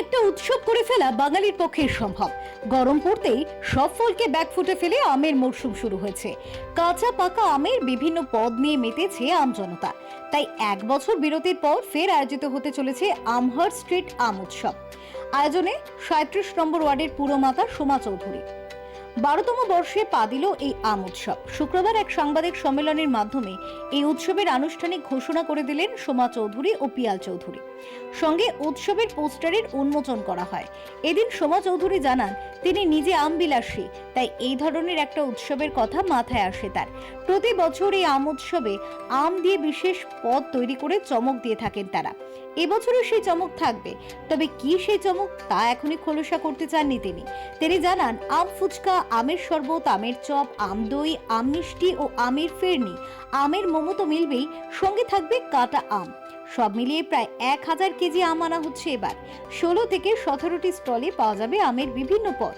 একটা উৎসব করে ফেলা বাঙালির পক্ষে সম্ভব। গরম পড়তেই সব ফলকে ব্যাকফুটে ফেলে আমের মরশুম শুরু হয়েছে। কাঁচা পাকা আমের বিভিন্ন পদ নিয়ে মেতেছে আম জনতা। তাই এক বছর বিরতির পর ফের আয়োজিত হতে চলেছে আমহার স্ট্রিট আম উৎসব। আয়োজনে সাঁত্রিশ নম্বর ওয়ার্ডের পুরো মাতা সোমা চৌধুরী। বারোতম বর্ষে পা দিল এই আম উৎসব। শুক্রবার এক সাংবাদিক সম্মেলনের মাধ্যমে এই উৎসবের আনুষ্ঠানিক ঘোষণা করে দিলেন সোমা চৌধুরী ও পিয়াল চৌধুরী। সঙ্গে উৎসবের পোস্টারের উন্মোচন করা হয়। এদিন সোমা চৌধুরী জানান, তিনি নিজে আম বিলাসী তাই এই ধরনের একটা উৎসবের কথা মাথায় আসে তার। প্রতি বছর এই আম উৎসবে আম দিয়ে বিশেষ পদ তৈরি করে চমক দিয়ে থাকেন তারা। এবছরও সেই চমক থাকবে। তবে কি সেই চমক তা এখনই খোলসা করতে চাননি তিনি। তিনি জানান, আম ফুচকা, আমের শরবত, আমের চপ, আম দই, আম মিষ্টি ও আমের ফেরনি। আমের মোমো তো মিলবেই, সঙ্গে থাকবে কাটা আম। সব মিলিয়ে প্রায় এক হাজার কেজি আম আনা হচ্ছে এবার। ষোলো থেকে সতেরোটি স্টলে পাওয়া যাবে আমের বিভিন্ন পদ।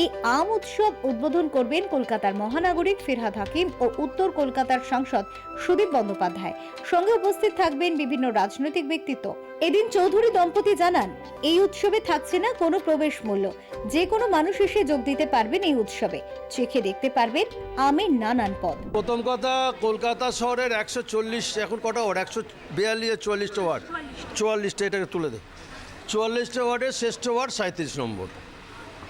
এই আম উৎসব উদ্বোধন করবেন কলকাতার মহানাগরিক ফেরহাদ হাকিম ও উত্তর কলকাতার সাংসদ সুদীপ বন্দ্যোপাধ্যায়। সঙ্গে উপস্থিত থাকবেন বিভিন্ন রাজনৈতিক ব্যক্তিত্ব। এদিন চৌধুরী দম্পতি জানান, এই উৎসবে থাকছে না কোনো প্রবেশ মূল্য। যে কোনো মানুষ এসে যোগ দিতে পারবেন এই উৎসবে। চেখে দেখতে পারবেন আমের নানান পদ। প্রথম কথা, কলকাতা শহরের একশো চল্লিশ, এখন কটা ওয়ার্ড? একশো বিয়াল্লিশ, চুয়াল্লিশটা ওয়ার্ড। চুয়াল্লিশটা, এটাকে তুলে দে। চুয়াল্লিশটা ওয়ার্ডের শ্রেষ্ঠ ওয়ার্ড সাঁত্রিশ নম্বর।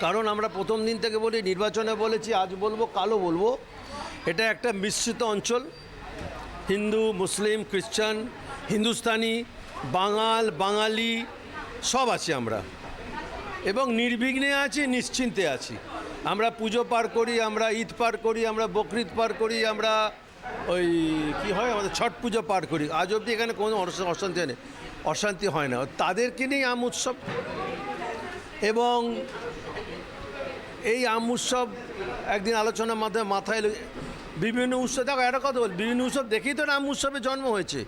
কারণ আমরা প্রথম দিন থেকে বলি, নির্বাচনে বলেছি, আজ বলব কালো বলব। এটা একটা মিশ্রিত অঞ্চল। হিন্দু, মুসলিম, খ্রিস্টান, হিন্দুস্তানি বাঙাল, বাঙালি, সব আছি আমরা। এবং নির্বিঘ্নে আছি, নিশ্চিন্তে আছি। আমরা পুজো পার করি, আমরা ঈদ পার করি, আমরা বকরিদ পার করি, আমরা ওই কি হয়, আমাদের ছট পুজো পার করি। আজ অবধি এখানে কোনো অশা- অশান্তি নেই অশান্তি হয় না। তাদেরকে নিয়েই আম উৎসব এবং এই আম উৎসব একদিন আলোচনার মাধ্যমে মাথায় বিভিন্ন উৎসব, দেখো একটা কথা বল, বিভিন্ন উৎসব দেখেই তো আম উৎসবে জন্ম হয়েছে।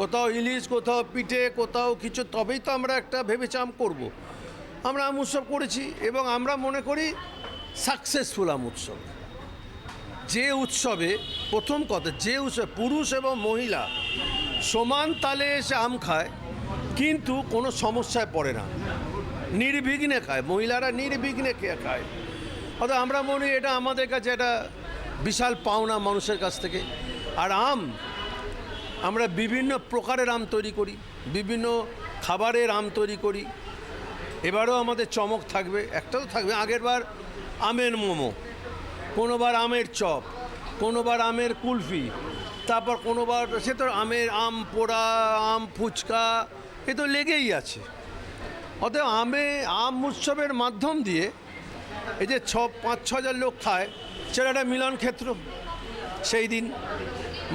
কোথাও ইলিশ, কোথাও পিঠে, কোথাও কিছু, তবেই তো আমরা একটা ভেবেছি আম করব। আমরা আম উৎসব করেছি এবং আমরা মনে করি সাকসেসফুল আম উৎসব। যে উৎসবে, প্রথম কথা, যে উৎসবে পুরুষ এবং মহিলা সমান তালে এসে আম খায়, কিন্তু কোনো সমস্যায় পড়ে না। নির্বিঘ্নে খায়, মহিলারা নির্বিঘ্নে খেয়ে খায়। অর্থাৎ আমরা মনে এটা আমাদের কাছে একটা বিশাল পাওনা মানুষের কাছ থেকে। আর আম, আমরা বিভিন্ন প্রকারের আম তৈরি করি, বিভিন্ন খাবারের আম তৈরি করি। এবারও আমাদের চমক থাকবে একটা তো থাকবে আগেরবার আমের মোমো কোনোবার আমের চপ কোনোবার আমের কুলফি, তারপর কোনোবার সে তো আমের আম পোড়া, আম ফুচকা, এ তো লেগেই আছে। অতএব আমে, আম উৎসবের মাধ্যম দিয়ে এই যে ছ, পাঁচ ছ হাজার লোক খায় সেটা একটা মিলন ক্ষেত্র, সেই দিন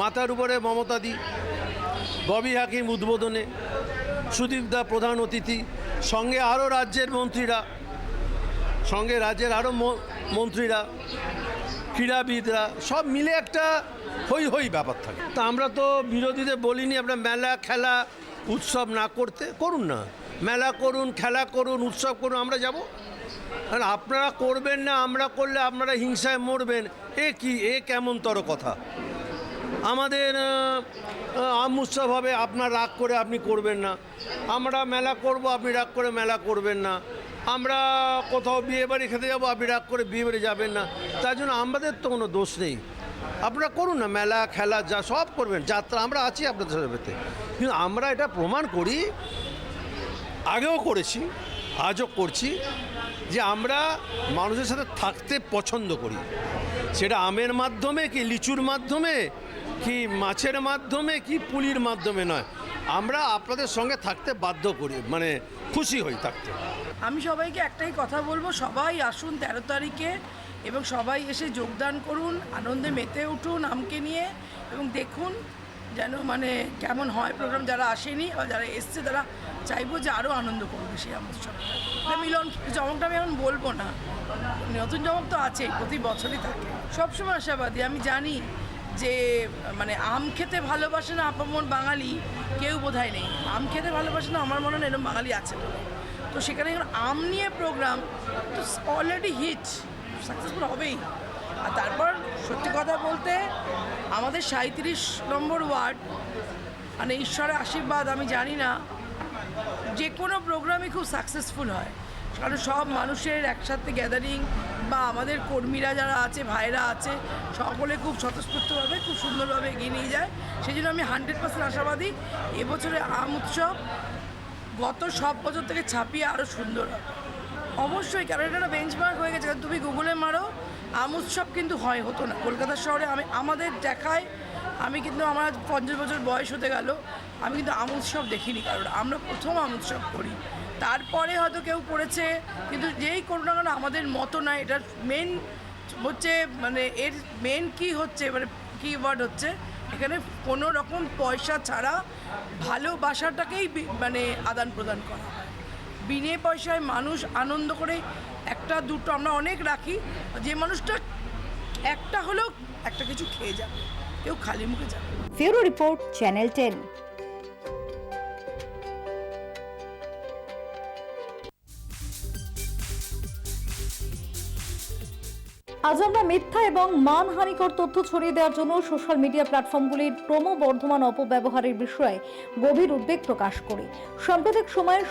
মাথার উপরে মমতা দি, ববি হাকিম উদ্বোধনে সুদীপ দা প্রধান অতিথি, সঙ্গে আরও রাজ্যের মন্ত্রীরা, সঙ্গে রাজ্যের আরও মন্ত্রীরা, ক্রীড়াবিদরা, সব মিলে একটা হই হই ব্যাপার থাকে। তা আমরা তো বিরোধীদের বলিনি আপনার মেলা, খেলা, উৎসব না করতে, করুন না। মেলা করুন, খেলা করুন, উৎসব করুন, আমরা যাব। আর আপনারা করবেন না আমরা করলে আপনারা হিংসায় মরবেন। এ কি? এ কেমন তর কথা? আমাদের আহ, আহ, আম উৎসব হবে আপনার রাগ করে আপনি করবেন না। আমরা মেলা করব আপনি রাগ করে মেলা করবেন না। আমরা কোথাও বিয়ে বাড়ি খেতে যাব আপনি রাগ করে বিয়ে বাড়ি যাবেন না। তার জন্য আমাদের তো কোনো দোষ নেই। আপনারা করুন না মেলা খেলা যা সব করবেন যাত্রা আমরা আছি আপনাদের সাথে কিন্তু আমরা এটা প্রমাণ করি আগেও করেছি আজও করছি। যে আমরা মানুষের সাথে থাকতে পছন্দ করি। সেটা আমের মাধ্যমে কি লিচুর মাধ্যমে, কি মাছের মাধ্যমে, কি পুলির মাধ্যমে নয়। আমরা আপনাদের সঙ্গে থাকতে বাধ্য করি মানে খুশি হই থাকতে। আমি সবাইকে একটাই কথা বলব, সবাই আসুন তেরো তারিখে এবং সবাই এসে যোগদান করুন, আনন্দে মেতে উঠুন আমকে নিয়ে এবং দেখুন যেন মানে কেমন হয় প্রোগ্রাম যারা আসেনি বা যারা এসছে তারা চাইব যে আরও আনন্দ করবে সেই সবটা। মিলন চমকটা আমি এখন বলব না। নতুন চমক তো আছেই প্রতি বছরই থাকে। সবসময় আশাবাদী। আমি জানি যে মানে আম খেতে ভালোবাসে না আপামন বাঙালি কেউ বোধহয় নেই। আম খেতে ভালোবাসে না, আমার মনে হয় এরকম বাঙালি আছে তো সেখানে এখন আম নিয়ে প্রোগ্রাম তো অলরেডি হিট সাকসেসফুল হবেই। আর তারপর সত্যি কথা বলতে আমাদের সাঁত্রিশ নম্বর ওয়ার্ড মানে ঈশ্বরের আশীর্বাদ, আমি জানি না, যে কোনো প্রোগ্রামই খুব সাকসেসফুল হয়। কারণ সব মানুষের একসাথে গ্যাদারিং বা আমাদের কর্মীরা যারা আছে ভাইরা আছে, সকলে খুব স্বতঃস্ফূর্তভাবে, খুব সুন্দরভাবে এগিয়ে নিয়ে যায়। সেই জন্য আমি হান্ড্রেড পার্সেন্ট আশাবাদী এবছরে আম উৎসব গত সব বছর থেকে ছাপিয়ে আরও সুন্দর হবে। অবশ্যই কারণ এটা একটা বেঞ্চমার্ক হয়ে গেছে। তুমি গুগলে মারো আম উৎসব কিন্তু হয়, হতো না। কলকাতা শহরে আমি, আমাদের দেখায়, আমি কিন্তু আমার পঞ্চাশ বছর বয়স হতে গেল, আমি কিন্তু আম উৎসব দেখিনি কারণ আমরা প্রথম আম উৎসব করি। তারপরে হয়তো কেউ করেছে, কিন্তু যেই করুন না কেন আমাদের মতো না এটার মেন হচ্ছে মানে এর মেন কি হচ্ছে মানে কি ওয়ার্ড হচ্ছে, এখানে কোনো রকম পয়সা ছাড়া ভালোবাসাটাকেই মানে আদান প্রদান করা বিনে পয়সায় মানুষ আনন্দ করে একটা, দুটো, আমরা অনেক রাখি। যে মানুষটা একটা হলেও একটা কিছু খেয়ে যাবে, কেউ খালি মুখে যাবে ফিউরো রিপোর্ট, চ্যানেল টেন। আজ আমরা মিথ্যা এবং মানহানিকর তথ্য ছড়িয়ে দেওয়ার জন্য সোশ্যাল মিডিয়া প্ল্যাটফর্মগুলির ক্রমবর্ধমান অপব্যবহারের বিষয়ে গভীর উদ্বেগ প্রকাশ করি। সাম্প্রতিক সময়ে